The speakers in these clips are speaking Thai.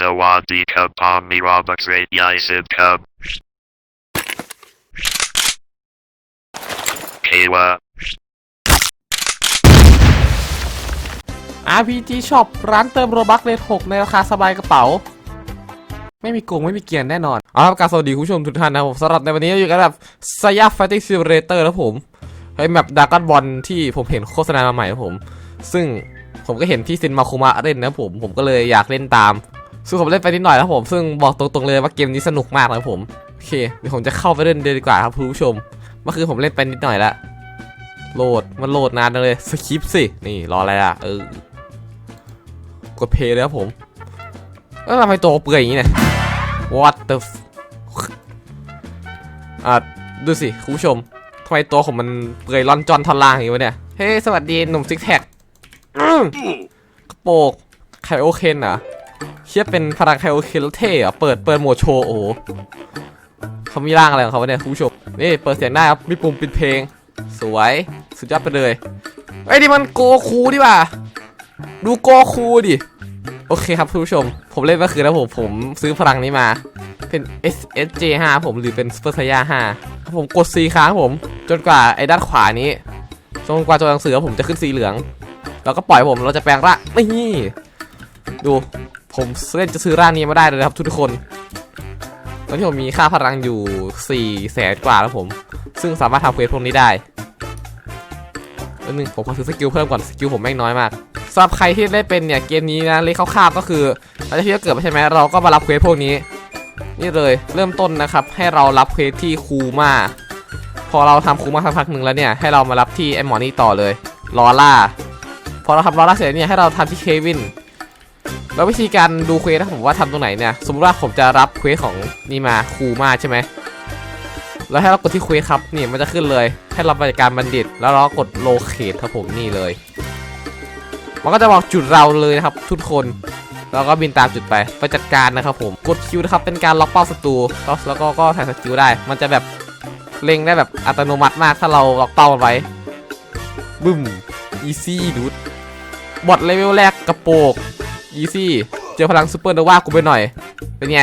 สวัสดีครับผมมีรอบักเรดยายสิบครับเคว่า RPG Shop ร้านเติมโรบักเลท6ในราคาสบายกระเป๋า ไม่มีโกง ไม่มีเกียนแน่นอน เอาละครับการสวัสดีคุณผู้ชมทุกท่านนะครับผมสำหรับในวันนี้อยู่กันแบบสยาฟ Fighting Simulator นะผมไอ้แมปดากอนบอลที่ผมเห็นโฆษณามาใหม่นะผม ซึ่งผมก็เห็นพี่ซินมาคุมะเล่นนะผม ผมก็เลยอยากเล่นตาม ซึ่งผมเล่นไปนิดหน่อยแล้วผมซึ่งบอกตรงๆเลยว่าเกมนี้สนุกมากเลยผมโอเคเดี๋ยวผมจะเข้าไปเล่นเดีกว่าครับคุณผู้ชมเมื่อคืนผมเล่นไปนิดหน่อยละโหลดมันโหลดนานจังเลยสคริปสินี่รออะไรอะเออกดเพย์เลยครับผมเออทำไมตัวเปื่อยอย่างนี้เนี่ย what the f อะดูสิคุณผู้ชมทำไมตัวผมมันเปื่อยร่อนจอนทอนล่างอย่างนี้วะเนี่ยเฮ้ยสวัสดีหนุ่มซิกแพคกระโปรงไคโอเคนเหรอะ เชี่ยเป็นพลังไคโอเคลเท่อะเปิดเปิดโหมดโชว์โอ้เขามีร่างอะไรของเขาเนี่ยคุณผู้ชมนี่เปิดเสียงได้ครับมีปุ่มปิดเพลง สวยสุดยอดไปเลยเอ้นี่มันโกคูดิว่ะดูโกคูดิโอเคครับคุณผู้ชม ผมเล่นเมื่อคืนแล้วผมผมซื้อพลังนี้มา เป็น SSJ 5ผมหรือเป็น Super Saiyan 5ครับผมกด C ค้างผม จนกว่าไอ้ด้านขวานี้จนกว่าตัวหนังสือผมจะขึ้นสีเหลือง แล้วก็ปล่อยผมเราจะแปลงร่างนี่ดู ผมเล่นจะซื้อร่างนี้มาได้เลยครับ ทุกคน ตอนที่ผมมีค่าพลังอยู่4ี่แสนกว่าแล้วผม ซึ่งสามารถทำเควสพวกนี้ได้แล้วนึงผมขอซื้อสกิลเพิ่มก่อนสกิลผมแม่งน้อยมากสำหรับใครที่ได้เป็นเนี่ยเกมนี้นะเลขคร่าวๆก็คือหลังจากที่เราเกิดใช่ไหมเราก็มารับเควสพวกนี้ นี่เลยเริ่มต้นนะครับ ให้เรารับเควสที่คูมาพอเราทำคูมาสักพักหนึ่งแล้วเนี่ยให้เรามารับที่ไอหมอนี่ต่อเลยลอล่าพอเราทำลอล่าเสร็จเนี่ยให้เราทำที่เควิน แล้ววิธีการดูเควสนะผมว่าทำตรงไหนเนี่ย สมมติว่าผมจะรับเควสของนี่มาคูมาใช่ไหมแล้วให้เรากดที่เควสครับนี่มันจะขึ้นเลย ให้เราไปจัดการบัณฑิต แล้วเรากดโลเคทครับผมนี่เลย มันก็จะบอกจุดเราเลยนะครับ ทุกคนแล้วก็บินตามจุดไปไปจัดการนะครับผมกดคิวนะครับเป็นการล็อกเป้าศัตรูแล้วก็ก็ถ่ายสกิลได้ มันจะแบบเล็งได้แบบอัตโนมัติมากถ้าเราล็อกเป้าไว้บึ้มอีซี่ดูดบอทเลเวลแรกกระโปก อีซี่ เจอพลังซูเปอร์โนวากูไปหน่อย เป็นไง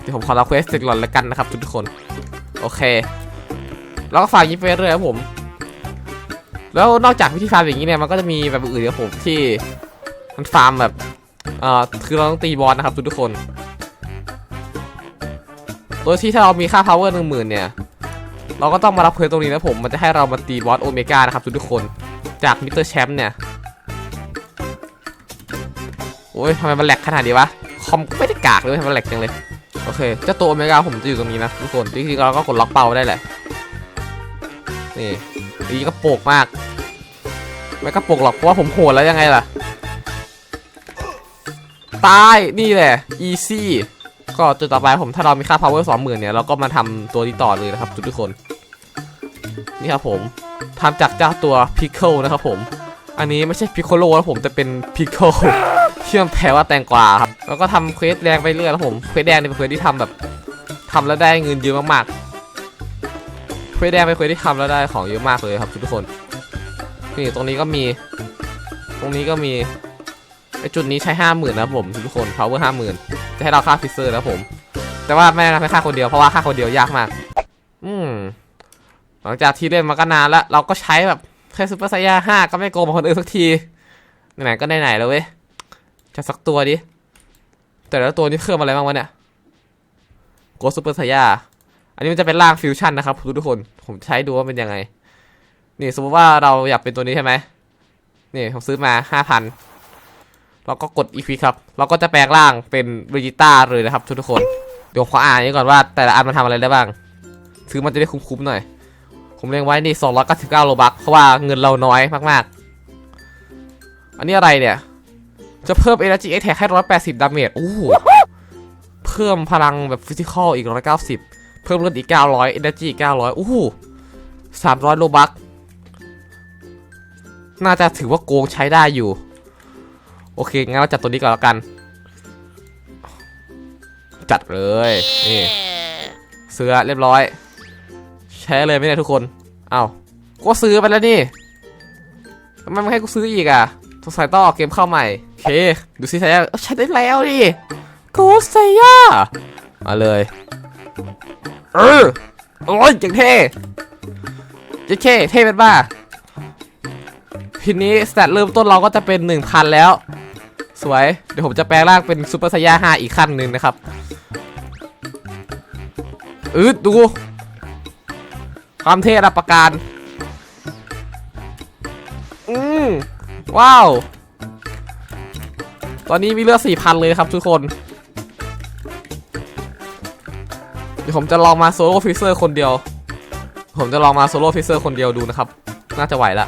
เดี๋ยวผมขอรับเควสเสร็จก่อนแล้วกันนะครับทุกคน โอเค แล้วก็ฝากยิปไปเรื่อยครับผม แล้วนอกจากวิธีฟาร์มอย่างนี้เนี่ย มันก็จะมีแบบอื่นครับผมที่มันฟาร์มแบบเอ่อคือเราต้องตีบอสนะครับทุกคน โดยที่ถ้าเรามีค่า power หนึ่งหมื่นเนี่ย เราก็ต้องมารับเควสตรงนี้นะผม มันจะให้เรามาตีบอสโอเมก้านะครับทุกคน จากมิสเตอร์แชมป์เนี่ย อ้ยทำไมมันแหลกขนาดนี้วะ คอมก็ไม่ได้กากเลยทำไมมันแหลกจังเลย โอเค เจ้าตัวโอเมก้าผมจะอยู่ตรงนี้นะทุกคนจริงๆเราก็กดล็อกเป้าได้แหละ นี่นี่ก็โปกมาก ไม่ก็โปกหรอกเพราะว่าผมโหดแล้วยังไงล่ะ ตาย นี่แหละ easy ก็จุดต่อไปผมถ้าเรามีค่า power 20,000เนี่ยเราก็มาทำตัวนี้ต่อเลยนะครับทุกคน นี่ครับผมทำจากเจ้าตัว pickle นะครับผม อันนี้ไม่ใช่ piccolo นะผมแต่เป็น pickle ที่มันแปลว่าแตงกวาครับ แล้วก็ทำเควสแดงไปเรื่อยแล้วผม เควสแดงเนี่ยเป็นเควสที่ทำแบบทำแล้วได้เงินเยอะมากๆ เควสแดงเป็นเควสที่ทำแล้วได้ของเยอะมากเลยครับทุกคนนี่ตรงนี้ก็มี ตรงนี้ก็มีไอจุดนี้ใช้ห้าหมื่นนะผมทุกคน power ห้าหมื่นจะให้เราฆ่าฟิเซอร์นะผม แต่ว่าไม่นะไม่ฆ่าคนเดียวเพราะว่าฆ่าคนเดียวยากมาก อืมหลังจากที่เล่นมาก็นานแล้ว เราก็ใช้แบบแค่ซูเปอร์ไซย่าห้าก็ไม่โกงคนอื่นสักทีไหนก็ไหนๆแล้วเว้ย จะสักตัวดิ แต่ละตัวนี้เพิ่มอะไรบ้างวะเนี่ยโกซูเปอร์ไซยาอันนี้มันจะเป็นร่างฟิวชั่นนะครับทุกๆคน ผมใช้ดูว่าเป็นยังไง นี่สมมติว่าเราอยากเป็นตัวนี้ใช่ไหมนี่ผมซื้อมาห้าพันเราก็กดอีพีครับ เราก็จะแปลงร่างเป็นเวจิต้าเลยนะครับทุกๆคน เดี๋ยวขออ่านนี้ก่อนว่าแต่ละอันมันทำอะไรได้บ้าง ซื้อมันจะได้คุ้มๆหน่อย ผมเลี้ยงไว้นี่299โลบักเพราะว่าเงินเราน้อยมากๆ อันนี้อะไรเนี่ย จะเพิ่ม Energy Attack ให้ 180 ดาเมจโอ้โหเพิ่มพลังแบบฟิสิกอลอีก 190 เพิ่มเลือดอีก 900 Energy อีก 900 โอ้โห300 โลบัก น่าจะถือว่าโกงใช้ได้อยู่ โอเค งั้นเราจัดตัวนี้ก่อนแล้วกัน จัดเลย นี่ เสื้อเรียบร้อย ใช้เลยไมเนี่ยทุกคน เอา้าก็ซื้อไปแล้วนี่ทำไมไม่ให้กูซื้ออีกอะสงสัยต้องออกเกมเข้าใหม่ เค ดูสิไซย่าใช้ได้แล้วดิโกสไซย่ามาเลย เออโอ้ยจังเท่จังเท่เท่เป็นบ้าทีนี้สแตทเริ่มต้นเราก็จะเป็น 1,000 แล้ว สวย เดี๋ยวผมจะแปลงร่างเป็นซูเปอร์ไซย่า5อีกขั้นหนึ่งนะครับอืดดูความเท่ระประการ อืมว้าว ตอนนี้มีเลือด4,000เลยครับทุกคนเดี๋ยวผมจะลองมาโซโล่ฟิเซอร์คนเดียว ผมจะลองมาโซโล่ฟิเซอร์คนเดียวดูนะครับ น่าจะไหวละ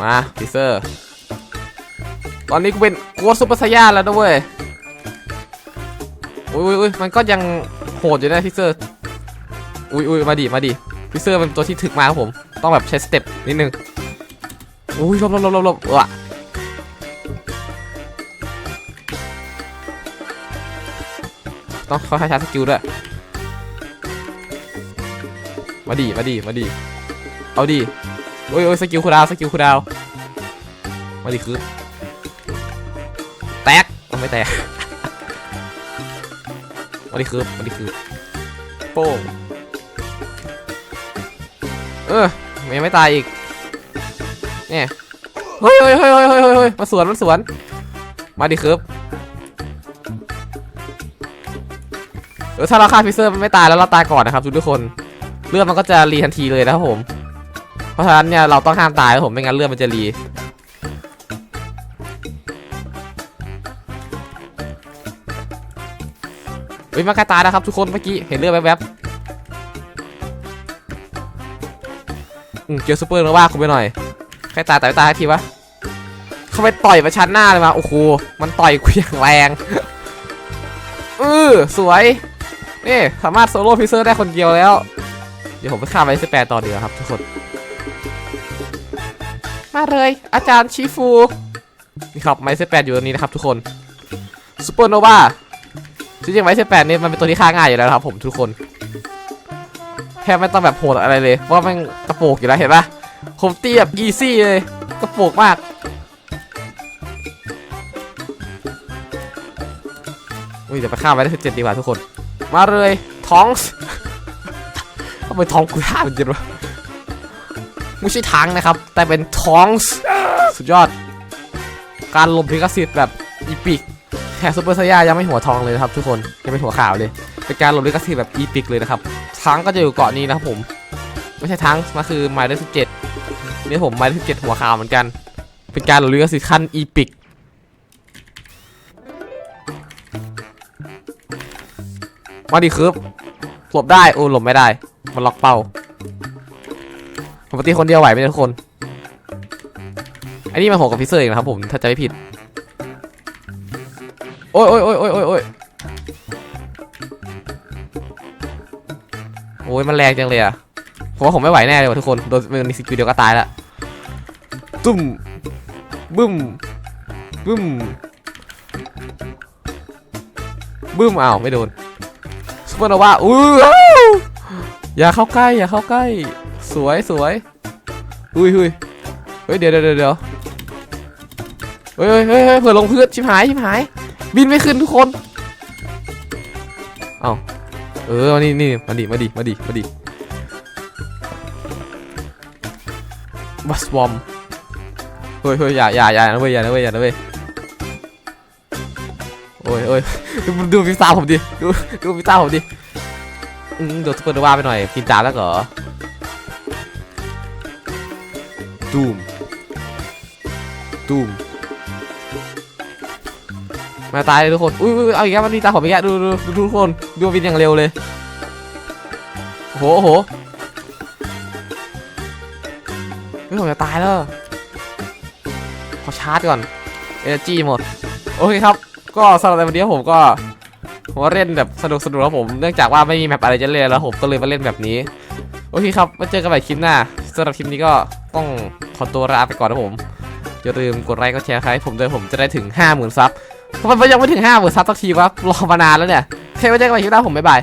มาฟิเซอร์ ตอนนี้กูเป็นโกดซูเปอร์ไซย่าแล้วนะเว้ยอุ้ยอุ้ยมันก็ยังโหดอยู่นะฟิเซอร์ อุ้ยอุ้ยมาดิมาดิฟิเซอร์เป็นตัวที่ถึกมากครับผม ต้องแบบใช้สเต็ปนิดนึง โอ้ยหลบหลบหลบหลบหลบว่ะต้องเขาให้าสกิลด้วย มาดิมาดิมาดิเอาดิโอ้ยโอ้ยสกิลคูดาวสกิลคูดาวมาดิคือแตกเอาไม่แตกมาดิคือมาดิคือโป้งเออยังไม่ตายอีก เนี่ยเฮ้ยเฮ้ยเฮ้ยเฮ้ยเฮ้ยมาสวนมาสวน มาดิครับเออถ้าเราฆ่าฟิเซอร์มันไม่ตายแล้วเราตายก่อนนะครับทุกคน เลือดมันก็จะรีทันทีเลยนะครับผม เพราะฉะนั้นเนี่ยเราต้องห้ามตายครับผมไม่งั้นเลือดมันจะรีเฮ้ยมันใกล้ตายนะครับทุกคนเมื่อกี้เห็นเลือดแวบๆอืมเจอซูเปอร์โนวาคุณไปหน่อย ใกล้ตายแต่ตายทีวะเขาไปต่อยประชันหน้าเลยมาโอ้โหมันต่อยกูอย่างแรงเออสวยนี่สามารถโซโล่ฟิเซอร์ได้คนเดียวแล้ว เดี๋ยวผมไปฆ่าไวสแปรต่อเดียวครับทุกคน มาเลย อาจารย์ชิฟูนี่ครับไม้เซแปดอยู่ตรงนี้นะครับทุกคนซูเปอร์โนวาจริงๆไม้เซแปดนี่มันเป็นตัวที่ฆ่าง่ายอยู่แล้วครับผมทุกคนแค่ไม่ต้องแบบโหดอะไรเลยเพราะว่ามันกระโปกอยู่แล้วเห็นปะ ผมตีแบบอีซี่เลยกระโปกมาก อุ้ยเดี๋ยวไปฆ่าไว้ได้สิบเจ็ดดีกว่าทุกคน มาเลยท้องส์ทำไมท้องกูท่ามันเย็นวะไม่ใช่ทางนะครับ แต่เป็นท้องส์สุดยอด การลมพิกาซิตแบบอีปิกแค่ซูเปอร์ไซย่ายังไม่หัวทองเลยนะครับทุกคนยังไม่หัวขาวเลยเป็นการลมพิกาซิตแบบอีปิกเลยนะครับทั้งก็จะอยู่เกาะนี้นะครับผม ไม่ใช่ทั้งมันคือไมล์ได้สิบเจ็ดนี่ผมไมล์ได้สิบเจ็ดหัวขาวเหมือนกัน เป็นการลมพิกาซิขั้นอีปิกมาดิครับหลบได้โอ้หลบไม่ได้ มันล็อกเป้าปกติคนเดียวไหวไหมทุกคนอันนี้มันโหดกับฟิเซอร์เองนะครับผมถ้าจะไม่ผิด โอ้ยโอ้ยโอ้ยโอ้ยโอ้ยโอ้ยโอ้ยมันแรงจังเลยอะ ผมว่าผมไม่ไหวแน่เลยว่ะทุกคนโดนมันสกิลเดียวก็ตายละตุ้มบึ้มบึ้มบึ้มอ้าวไม่โดนซูเปอร์โนวาอู้วอย่าเข้าใกล้อย่าเข้าใกล้ สวยสวยอุ้ยอุ้ยเฮ้ยเดี๋ยวเดี๋ยวเดี๋ยวเฮ้ยเฮ้ยเฮ้ยเผื่อลงพื้นชิบหายชิบหาย บินไม่ขึ้นทุกคน เอ้าเออมานี่นี่มาดิมาดิมาดิมาดิ บัสบอมเฮ้ยเฮ้ยอย่าอย่าอย่านะเว้ยอย่านะเว้ยอย่านะเว้ยโอ้ยโอ้ยดูดูพิซซ่าผมดิดูดูพิซซ่าผมดิอืมโดนซุปเปอร์โนวาไปหน่อยกินจานแล้วเหรอตูมตูมมาตายทุกคนอุ้ยอุ้ยเอาอีกแล้วมันมีตาผมอีกแล้วดูดูดูทุกคน ดูวินอย่างเร็วเลยโหโอ้โห เฮ้ยผมจะตายแล้ว ขอชาร์จก่อน เอเนจีหมด โอเคครับ ก็สำหรับวันนี้ผมก็ผมว่าเล่นแบบสนุกสนุกครับผม เนื่องจากว่าไม่มีแมปอะไรจะเล่นแล้วผมก็เลยมาเล่นแบบนี้ โอเคครับมาเจอกันใหม่คลิปหน้าสำหรับคลิปนี้ก็ต้องขอตัวลาไปก่อนนะผม อย่าลืมกดไลค์กดแชร์ใครผมด้วยผมจะได้ถึง 50,000ซับทำไมยังไม่ถึง 50,000ซับสักทีวะรอมานานแล้วเนี่ยโอเคไว้เจอกันใหม่คลิปหน้าผมบ๊ายบาย